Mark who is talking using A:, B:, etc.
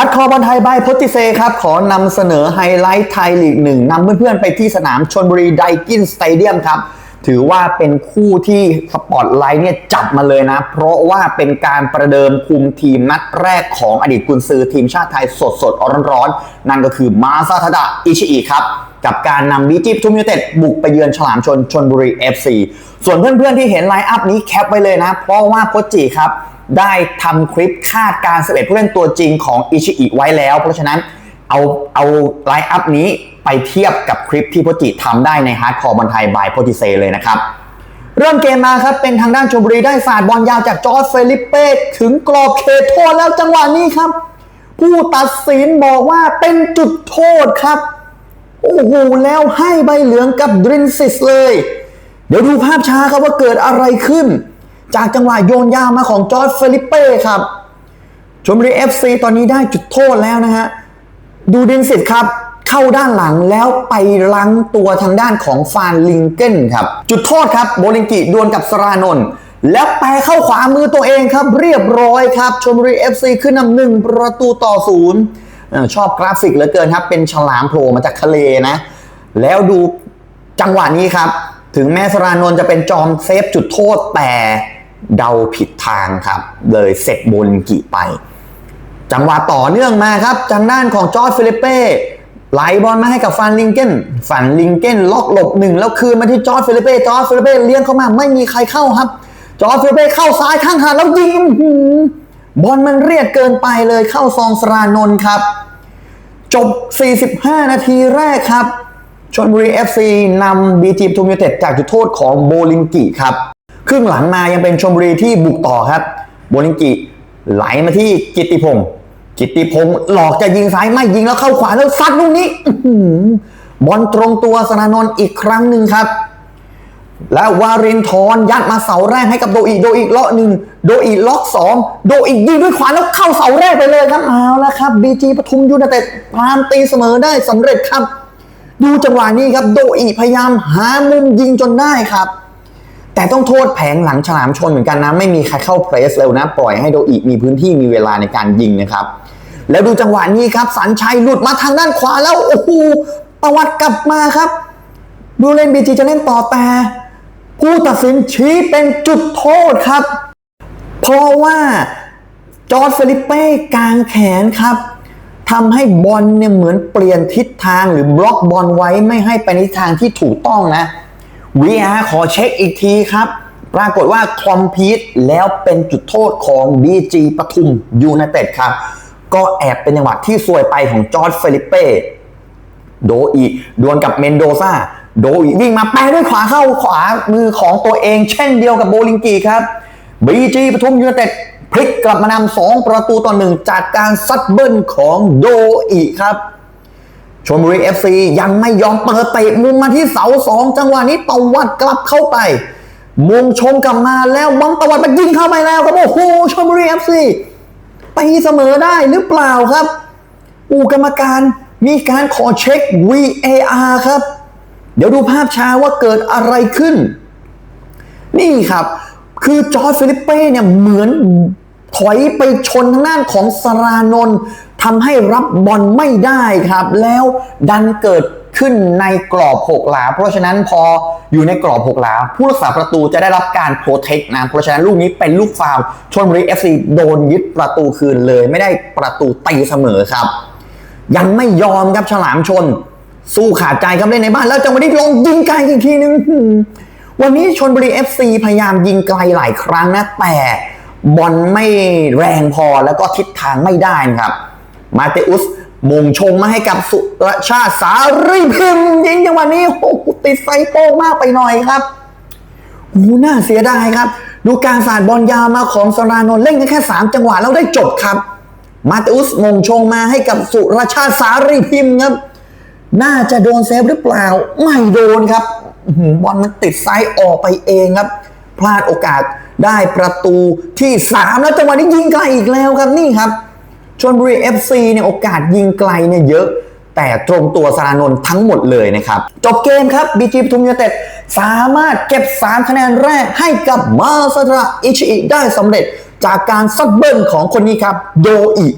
A: พัดคอบอลไทยบายพติเซครับ ขอนำเสนอไฮไลท์ไทยลีกหนึ่งนำเพื่อนๆไปที่สนามชนบุรีไดกินสเตเดียมครับ ถือว่าเป็นคู่ที่สปอตไลท์เนี่ยจับมาเลยนะ เพราะว่าเป็นการประเดิมคุมทีมนัดแรกของอดีตกุนซือทีมชาติไทยสดๆร้อนๆนั่นก็คือมาซาทาดะอิชิอิครับ กับการนำบีจิปทุมยูเต็ดบุกไปเยือนฉลามชนชนบุรี FC ส่วนเพื่อนๆที่เห็นไลน์อัพนี้แคปไว้เลยนะ เพราะว่าโคจิครับได้ทำคลิปคาดการณ์11ผู้เล่นตัวจริงของอิชิอิไว้แล้ว เพราะฉะนั้น เอาเอาไลน์อัพนี้ไปเทียบกับคลิปที่โคชจิทำได้ในฮาร์ดคอร์บอลไทยบายโพติเซเลยนะครับเริ่มเกมมาครับ เป็นทางด้านชลบุรีได้สาดบอลยาวจากจอร์จเฟลิปเป้ถึงกรอบเขตโทษแล้วจังหวะนี้ครับ ผู้ตัดสินบอกว่าเป็นจุดโทษครับ โอ้โหแล้วให้ใบเหลืองกับดรินซิสเลย เดี๋ยวดูภาพช้าครับว่าเกิดอะไรขึ้น จากจังหวะโยนยาวมาของจอร์จเฟลิปเป้ครับชลบุรี FC ตอนนี้ได้จุดโทษแล้วนะฮะ ดูดินสิตครับ เข้าด้านหลังแล้วไปลังตัวทางด้านของฟานลิงเกนครับ จุดโทษครับโบลิงกิดวลกับสรานนท์แล้วแปรเข้าขวามือตัวเองครับ เรียบร้อยครับชลบุรี FC ขึ้นนำหนึ่งประตูต่อศูนย์ชอบกราฟิกเหลือเกินครับ เป็นฉลามโผล่มาจากทะเลนะ แล้วดูจังหวะนี้ครับ ถึงแม้สรานนท์จะเป็นจอมเซฟจุดโทษแต่เดาผิดทางครับ เลยเสร็จโบลิงกิไป จังหวะต่อเนื่องมาครับทางด้านของจอร์จฟิลิปเป้ไหลบอลมาให้กับฟันลิงเกนฟันลิงเกนล็อกหลบหนึ่งแล้วคืนมาที่จอร์จฟิลิปเป้จอร์จฟิลิปเป้เลี้ยงเข้ามาไม่มีใครเข้าครับ จอร์จฟิลิปเป้เข้าซ้ายข้างหาแล้วยิงบอลมันเรียกเกินไปเลยเข้าซองสรานนท์ครับ จบ 45 นาทีแรกครับชนบุรี FC นำบีจีปทุมยูไนเต็ดจากจุดโทษของโบลิงกิครับ ครึ่งหลังมายังเป็นชนบุรีที่บุกต่อครับ โบลิงกิไหลมาที่กิติพงศ์ กิติพงศ์หลอกจะยิงซ้ายไม่ยิงแล้วเข้าขวาแล้วซัดลูกนี้บอลตรงตัวสนานนท์อีกครั้งหนึ่งครับ แล้ววารินทรยัดมาเสาแรกให้กับโดอีโดอีเลาะหนึ่งโดอีล็อกสองโดอียิงด้วยขวาแล้วเข้าเสาแรกไปเลยครับเอาละครับบีจีปทุมยูไนเต็ดตามตีเสมอได้สำเร็จครับ ดูจังหวะนี้ครับโดอีพยายามหามุมยิงจนได้ครับ แต่ต้องโทษแผงหลังฉลามชนเหมือนกันนะ ไม่มีใครเข้าเพรสเร็วนะ ปล่อยให้โดอีมีพื้นที่มีเวลาในการยิงนะครับ แล้วดูจังหวะนี้ครับสันชัยหลุดมาทางด้านขวาแล้วโอ้โหตวัดกลับมาครับดูเล่นบีจีจะเล่นต่อแต่ผู้ตัดสินชี้เป็นจุดโทษครับ เพราะว่าจอร์จเฟลิปเป้กางแขนครับทำให้บอลเนี่ยเหมือนเปลี่ยนทิศทางหรือบล็อกบอลไว้ไม่ให้ไปในทางที่ถูกต้องนะ VR ขอเช็คอีกทีครับ ปรากฏว่าคอมพีทแล้วเป็นจุดโทษของ BG ปทุมยูไนเต็ดครับ ก็แอบเป็นจังหวะที่ซวยไปของจอร์จเฟลิปเป้โดอีดวลกับเมนโดซาโดอีวิ่งมาแปรด้วยขวาเข้าขวามือของตัวเองเช่นเดียวกับโบลิงกีครับบีจีปทุมยูไนเต็ดพลิกกลับมานำสองประตูต่อหนึ่งจากการซัดเบิ้ลของโดอีครับ ชลบุรี FC ยังไม่ยอมเปิดเตะมุมมาที่เสาสองจังหวะนี้ตวัดกลับเข้าไปมุงชงกลับมาแล้วบังตวัดมันยิงเข้าไปแล้วครับโอ้โหชลบุรี FC ตีเสมอได้หรือเปล่าครับ อูกรรมการมีการขอเช็ค VAR ครับ เดี๋ยวดูภาพช้าว่าเกิดอะไรขึ้น นี่ครับ คือจอร์จฟิลิปเป้เนี่ยเหมือนถอยไปชนทางด้านของสารานนท์ ทำให้รับบอลไม่ได้ครับ แล้วดันเกิดขึ้นในกรอบหกหลา เพราะฉะนั้นพออยู่ในกรอบหกหลา ผู้รักษาประตูจะได้รับการโปรเทคนะเพราะฉะนั้นลูกนี้เป็นลูกฟาวชนบุรี FC โดนยึดประตูคืนเลย ไม่ได้ประตูตีเสมอครับ ยังไม่ยอมครับฉลามชน สู้ขาดใจครับเล่นในบ้าน แล้วจังหวะนี้ลงยิงไกลอีกทีนึงวันนี้ชนบุรี FC พยายามยิงไกลหลายครั้งนะแต่บอลไม่แรงพอแล้วก็ทิศทางไม่ได้นะครับ มาเตอุสมงชงมาให้กับสุรชาติสารีพิมพ์ยิงจังหวะนี้โอ้โหติดไฟโป้งมากไปหน่อยครับโอ้หน่าเสียดายครับ ดูการสาดบอลยาวมาของสรานนท์เล่นกันแค่ 3 จังหวะแล้วได้จบครับ มาเตอุสมงชงมาให้กับสุรชาติสารีพิมพ์ครับ น่าจะโดนเซฟหรือเปล่า ไม่โดนครับหือบอลมันติดไซ้ายออกไปเองครับ พลาดโอกาสได้ประตูที่ 3 แล้วจังหวะนี้ยิงไกลอีกแล้วครับนี่ครับ ชนบุรี FC เนี่ยโอกาสยิงไกลเนี่ยเยอะ แต่ตรงตัวสารานนท์ทั้งหมดเลยนะครับ จบเกมครับบีจีปทุมยูเต็ดสามารถเก็บ 3 คะแนนแรกให้กับมาซาระอิชิอิได้สำเร็จจากการซัดเบิ้ลของคนนี้ครับ โดอิ